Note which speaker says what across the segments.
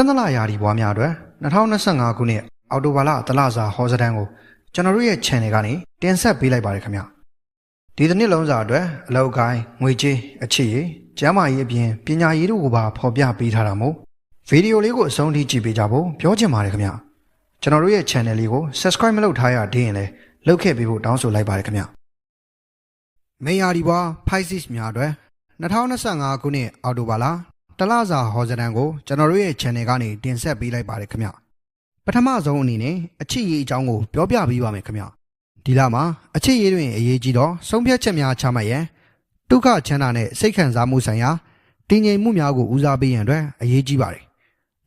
Speaker 1: တနလာရာဒီဘွားများအတွက်2025ခုနှစ်အောက်တိုဘာလတလစာဟောစတန်းကိုကျွန်တော်တို့ရဲ့ channel ကနေတင်ဆက်ပေးလိုက်ပါတယ်ခင်ဗျဒီတစ်နှစ်လုံးစာအတွက်အလောက်ကိုင်းငွေကြေးအချစ်ရည်ကျမ်းမာရေးအပြင်ပညာရေးတို့ကိုပါဖော်ပြပေးထားတာမို့ဗီဒီယိုလေးကိုအဆုံးထိကြည့်ပေးကြဖို့ပြောချင်ပါတယ်ခင်ဗျကျွန်တော်တို့ရဲ့ channel လေးကို subscribe မလုပ်ထားရသေးရင်လည်းလုပ်ခဲ့ပေးဖို့တောင်းဆိုလိုက်ပါတယ်ခင်ဗျမေယာဒီဘွား Pisces များအတွက်2025ခုနှစ်အောက်တိုဘာလ တလစာဟောစတန်ကိုကျွန်တော်တို့ရဲ့ channel ကနေတင်ဆက်ပေးလိုက်ပါတယ်ခင်ဗျပထမဆုံးအနေနဲ့အချစ်ရေးအကြောင်းကိုပြောပြပေးပါမယ်ခင်ဗျဒီလမှာအချစ်ရေးတွင်အရေးကြီးတော့ဆုံးဖြတ်ချက်များချမှတ်ရန်ဒုက္ခချမ်းသာနဲ့စိတ်ခံစားမှုဆိုင်ရာတည်ငြိမ်မှုများကိုဦးစားပေးရန်အတွက်အရေးကြီးပါတယ်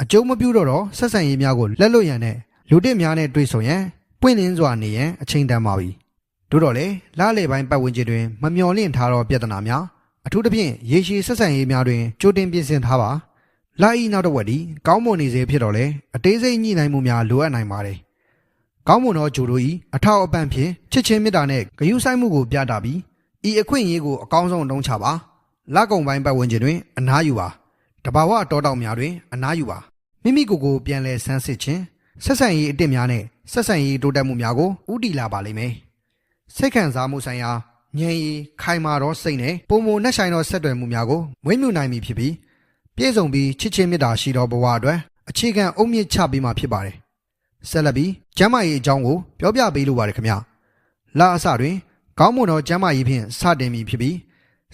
Speaker 1: အကျုံးမပြုတော့တော့ဆက်ဆံရေးများကိုလက်လွတ်ရန်နဲ့လူတစ်များနဲ့တွေ့ဆုံရန်ပွင့်လင်းစွာနေရန်အချိန်တန်ပါပြီတို့တော့လေလားလေပိုင်းပတ်ဝန်းကျင်တွင်မမျော်လင့်ထားသောပြဿနာများ အထူးသဖြင့်ရေရှည်ဆက်ဆံရေးများတွင်ကြိုတင်ပြင်ဆင်ထားပါလာဤနောက်တစ်ဝက်ဒီကောင်းမွန်နေစေဖြစ်တော့လေအသေးစိတ်ညှိနှိုင်းမှုများလိုအပ်နိုင်ပါတယ်ကောင်းမွန်သောဂျိုတို့ဤအထောက်အပံ့ဖြင့်ချစ်ချင်းမေတ္တာနဲ့ဂရုစိုက်မှုကိုပြတာပြီးဤအခွင့်အရေးကိုအကောင်းဆုံးအတုံးချပါလက်ကုံပိုင်းပတ်ဝန်းကျင်တွင်အနားယူပါတဘာဝတောတောက်များတွင်အနားယူပါမိမိကိုယ်ကိုပြန်လဲဆန်းစစ်ခြင်းဆက်ဆံရေးအစ်စ်များနဲ့ဆက်ဆံရေးတိုးတက်မှုများကိုဥတီလာပါလိမ့်မယ်စိတ်ခံစားမှုဆိုင်ရာ ဉာဏ်ရည်ခိုင်မာသောစိတ်နဲ့ပုံမနှက်ဆိုင်သောဆက်သွယ်မှုများကိုမွေးမြူနိုင်ပြီဖြစ်ပြီးပြည့်စုံပြီးချစ်ချင်းမေတ္တာရှိသောဘဝအတွက်အခြေခံအုတ်မြစ်ချပေးမှာဖြစ်ပါတယ်။ဆက်လက်ပြီးကျမ်းမာရေးအကြောင်းကိုပြောပြပေးလိုပါတယ်ခင်ဗျ။လာအစတွင် ကောင်းမွန်သောကျမ်းမာရေးဖြင့်စတင်ပြီဖြစ်ပြီး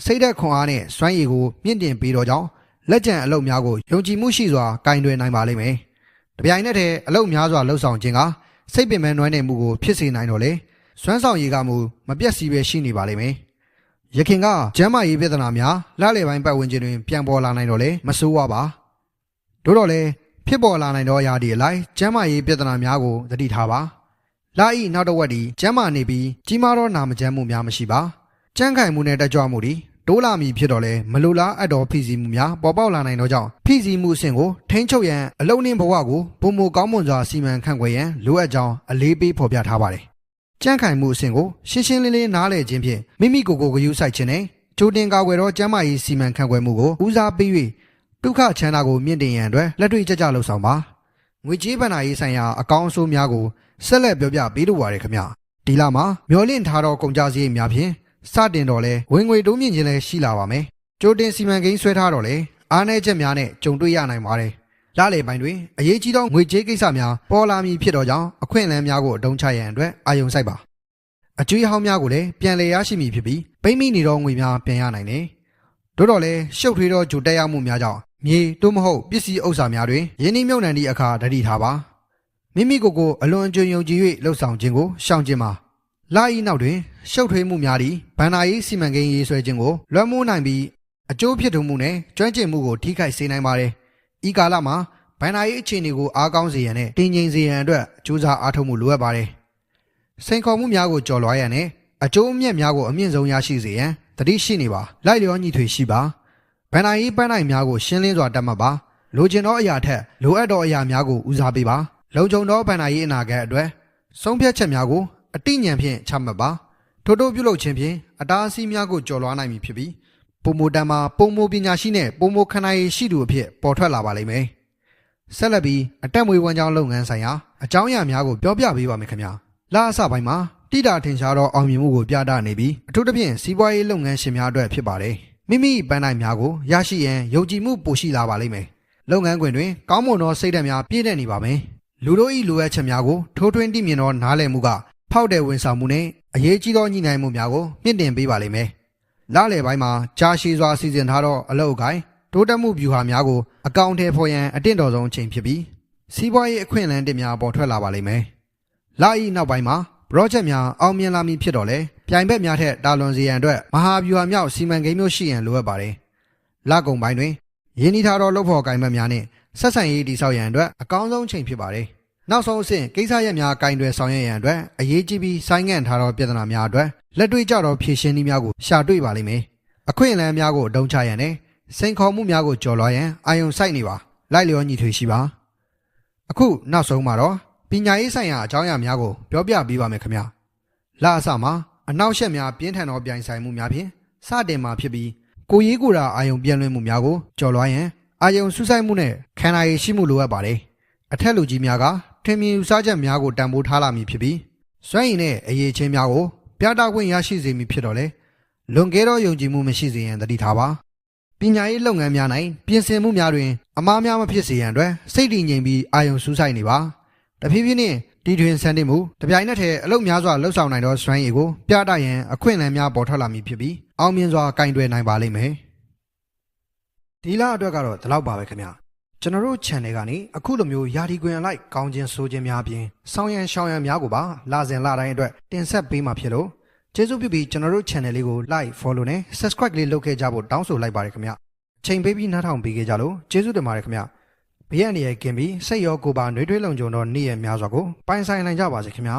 Speaker 1: စိတ်ဓာတ်ခွန်အားနဲ့စွမ်းရည်ကိုမြင့်တင်ပေးသောကြောင့်လက်ကျန်အလုပ်များကိုယုံကြည်မှုရှိစွာကင်တွယ်နိုင်ပါလိမ့်မယ်။တပြိုင်နက်တည်းအလုပ်များစွာလှုပ်ဆောင်ခြင်းကစိတ်ပင်ပန်းနွမ်းနယ်မှုကိုဖြစ်စေနိုင်တော့လေ စွမ်းဆောင်ရည်ကမူမပြတ်စီပဲရှိနေပါလိမ့်မယ်။ရခင်ကကျမ်းမာရေးပြဿနာများလှလေပိုင်းပတ်ဝန်းကျင်တွင်ပြန်ပေါ်လာနိုင်တော့လေမဆိုးဝါပါ။တို့တော့လေဖြစ်ပေါ်လာနိုင်သောအရာဒီအလိုက်ကျမ်းမာရေးပြဿနာများကိုသတိထားပါ။လာဤနောက်တစ်ဝက်ဒီကျမ်းမာနေပြီးကြီးမားသောနာမကျန်းမှုများမရှိပါ။ကျန်းခိုင်မှုနဲ့တက်ကြွမှုဒီတိုးလာမည်ဖြစ်တော့လေမလိုလားအပ်သောဖိစီးမှုများပေါ်ပေါက်လာနိုင်သောကြောင့်ဖိစီးမှုအဆင့်ကိုထိန်းချုပ်ရန်အလုံးနှင်းဘဝကိုပုံမကောင်းမွန်စွာစီမံခန့်ခွဲရန်လိုအပ်ကြောင်းအလေးပေးဖော်ပြထားပါတယ်။ ကြန့်ခိုင်မှုအဆင့်ကိုရှင်းရှင်းလင်းလင်းနားလည်ခြင်းဖြင့်မိမိကိုယ်ကိုယ်ဂရုစိုက်ခြင်းနဲ့ကြိုတင်ကာကွယ်သောကျန်းမာရေးစီမံခန့်ခွဲမှုကိုဦးစားပေး၍ဒုက္ခချမ်းသာကိုမြင့်တင်ရန်အတွက်လက်တွေ့ကျကျလှုပ်ဆောင်ပါငွေကြေးဗဏ္ဍာရေးဆိုင်ရာအကောင်းအဆိုးများကိုဆက်လက်ပြောပြပေးလိုပါတယ်ခင်ဗျဒီလမှာမျော်လင့်ထားသောကုန်ကျစရိတ်များဖြင့်စတင်တော့လဲဝင်ငွေတိုးမြင့်ခြင်းလည်းရှိလာပါမယ်ကြိုတင်စီမံကိန်းဆွဲထားတော့လဲအားနည်းချက်များနဲ့ကြုံတွေ့ရနိုင်ပါတယ် လလေပိုင်းတွင်အရေးကြီးသောငွေကြေးကိစ္စများပေါ်လာမည်ဖြစ်သောကြောင့်အခွင့်အလမ်းများကိုအတုံးချရန်အတွက်အာရုံစိုက်ပါအကျွေးဟောင်းများကိုလည်းပြန်လည်ရရှိမည်ဖြစ်ပြီးပိမ့်မိနေသောငွေများပြန်ရနိုင်တယ်တို့တော့လည်းရှုပ်ထွေးသောဂျိုတက်ရောက်မှုများကြောင့်မြေတို့မဟုတ်ပစ္စည်းဥစ္စာများတွင်ယင်းနှိမ့်မြုပ်နှံသည့်အခါတတိထားပါမိမိကိုယ်ကိုအလွန်အကျွံယုံကြည်၍လှုပ်ဆောင်ခြင်းကိုရှောင်ခြင်းပါလာဤနောက်တွင်ရှုပ်ထွေးမှုများသည့်ဗန္နာရေးစီမံကိန်းရေးဆွဲခြင်းကိုလွှမ်းမိုးနိုင်ပြီးအကျိုးဖြစ်ထွန်းမှုနဲ့ကျွမ်းကျင်မှုကိုထိခိုက်စေနိုင်ပါတယ် ဤကာလမှာဘန်နာရေးအခြေအနေကိုအားကောင်းစေရန်နဲ့တင်ငင်စေရန်အတွက်ကြိုးစားအားထုတ်မှုလိုအပ်ပါတယ်။စိန်ခေါ်မှုများကိုကျော်လွှားရန်နဲ့အကျိုးအမြတ်များကိုအမြင့်ဆုံးရရှိစေရန်တတိရှိနေပါလိုက်လျောညီထွေရှိပါဘန်နာရေးပန်းနိုင်များကိုရှင်းလင်းစွာတတ်မှတ်ပါလိုချင်သောအရာထက်လိုအပ်သောအရာများကိုဦးစားပေးပါလုံခြုံသောဘန်နာရေးအနာဂတ်အတွက်ဆုံးဖြတ်ချက်များကိုအတိညာဉ်ဖြင့်ချမှတ်ပါထို့ထို့ပြုလုပ်ခြင်းဖြင့်အတားအဆီးများကိုကျော်လွှားနိုင်မည်ဖြစ်ပြီး ပုံမတန်မှာပုံမပညာရှိနဲ့ပုံမခန္ဓာရည်ရှိသူအဖြစ်ပေါ်ထွက်လာပါလိမ့်မယ်ဆက်လက်ပြီးအတက်မွေးဝမ်းကြောင်းလုပ်ငန်းဆိုင်ရာအကြောင်းအရာများကိုပြောပြပေးပါမယ်ခင်ဗျာ။လာအစပိုင်းမှာတိတာထင်ရှားသောအောင်မြင်မှုကိုပြသနေပြီးအထူးသဖြင့်စီးပွားရေးလုပ်ငန်းရှင်များအတွက်ဖြစ်ပါတယ်။မိမိပန်းနိုင်များကိုရရှိရန်ယုံကြည်မှုပိုရှိလာပါလိမ့်မယ်။လုပ်ငန်းခွင်တွင်ကောင်းမွန်သောစိတ်ဓာတ်များပြည့်နေနေပါမယ်။လူတို့၏လိုအပ်ချက်များကိုထိုးထွင်းသိမြင်သောနားလည်မှုကဖောက်တဲ့ဝန်ဆောင်မှုနဲ့အရေးကြီးသောညှိနှိုင်းမှုများကိုမြင့်တင်ပေးပါလိမ့်မယ်။ လာလေပိုင်းမှာကြာရှည်စွာစီစဉ်ထားသောအလုပ်အကိုင်းတိုးတက်မှုဗျူဟာများကိုအကောင့်ထဲဖော်ရန်အတင့်တော်ဆုံးအချိန်ဖြစ်ပြီးစီးပွားရေးအခွင့်အလမ်းတင်များပေါ်ထွက်လာပါလိမ့်မယ်။လာဤနောက်ပိုင်းမှာ project များအောင်မြင်လာမည်ဖြစ်တော့လေပြိုင်ဘက်များထက်တာလွန်စေရန်အတွက်မဟာဗျူဟာမြောက်စီမံကိန်းမျိုးရှိရန်လိုအပ်ပါတယ်။လာကုံပိုင်းတွင်ရင်းနှီးထားသောလုပ်ဖော်ကိုင်ဘက်များနှင့်ဆက်ဆံရေးတည်ဆောက်ရန်အတွက်အကောင်းဆုံးအချိန်ဖြစ်ပါတယ်။နောက်ဆုံးအဆင့်ကိစ္စရပ်များကင်တွယ်ဆောင်ရွက်ရန်အတွက်အရေးကြီးပြီးဆိုင်းငံ့ထားသောပြဿနာများအတွက် လက်တွေ့ကျသောဖြေရှင်းနည်းများကိုရှာတွေ့ပါလိမ့်မယ်။အခွင့်အလမ်းများကိုအတုံးချရန်နဲ့စိန်ခေါ်မှုများကိုကျော်လွှားရန်အာယုံစိုက်နေပါလိုက်လျောညီထွေရှိပါအခုနောက်ဆုံးမှာတော့ပညာရေးဆိုင်ရာအကြောင်းအရာများကိုပြောပြပေးပါမယ်ခင်ဗျလာအစမှာအနောက်ရှက်များပြင်းထန်သောပြိုင်ဆိုင်မှုများဖြင့်စတင်မှာဖြစ်ပြီးကိုရေးကိုယ်တာအာယုံပြန့်လွင့်မှုများကိုကျော်လွှားရန်အာယုံစူးစိုက်မှုနဲ့ခန္ဓာရည်ရှိမှုလိုအပ်ပါတယ်အထက်လူကြီးများကထင်မြင်ယူဆချက်များကိုတန်ဖိုးထားလာမည်ဖြစ်ပြီးစွမ်းရည်နဲ့အရေးချင်းများကို ပြသခွင့်ရရှိစေမည်ဖြစ်တော့လေလွန်ကဲသောယုံကြည်မှုမရှိစေရန်တတိထားပါပညာရေးလုပ်ငန်းများ၌ပြင်ဆင်မှုများတွင်အမားများမဖြစ်စေရန်အတွက်စိတ်တည်ငြိမ်ပြီးအာယုံစူးစိုက်နေပါတဖြည်းဖြည်းနဲ့တီထွင်ဆန်းတင်မှုတပြိုင်နက်တည်းအလုပ်များစွာလှုပ်ဆောင်နိုင်သောစွမ်းရည်ကိုပြသရန်အခွင့်အလမ်းများပေါ်ထွက်လာမည်ဖြစ်ပြီးအောင်မြင်စွာကင်တွယ်နိုင်ပါလိမ့်မယ်ဒီလအတွက်ကတော့ဒီလောက်ပါပဲခင်ဗျ ကျွန်တော်တို့ channel ကနေအခုလိုမျိုးယာဒီကွင်အလိုက်ကောင်းခြင်းဆိုခြင်းများအပြင်ဆောင်းရံရှောင်းရံများကိုပါလာစဉ်လာတိုင်းအတွက်တင်ဆက်ပေးမှာဖြစ်လို့ကျေးဇူးပြုပြီးကျွန်တော်တို့ channel လေးကို like follow နဲ့ subscribe လေးလုပ်ခဲ့ကြဖို့တောင်းဆိုလိုက်ပါတယ်ခင်ဗျအချိန်ပေးပြီးနားထောင်ပေးခဲ့ကြလို့ကျေးဇူးတင်ပါတယ်ခင်ဗျဘေးရန်နေရကင်ပြီးစိတ်ရောကိုယ်ပါနှွေးထွေးလုံခြုံသောနေ့ရက်များစွာကိုပိုင်ဆိုင်နိုင်ကြပါစေခင်ဗျာ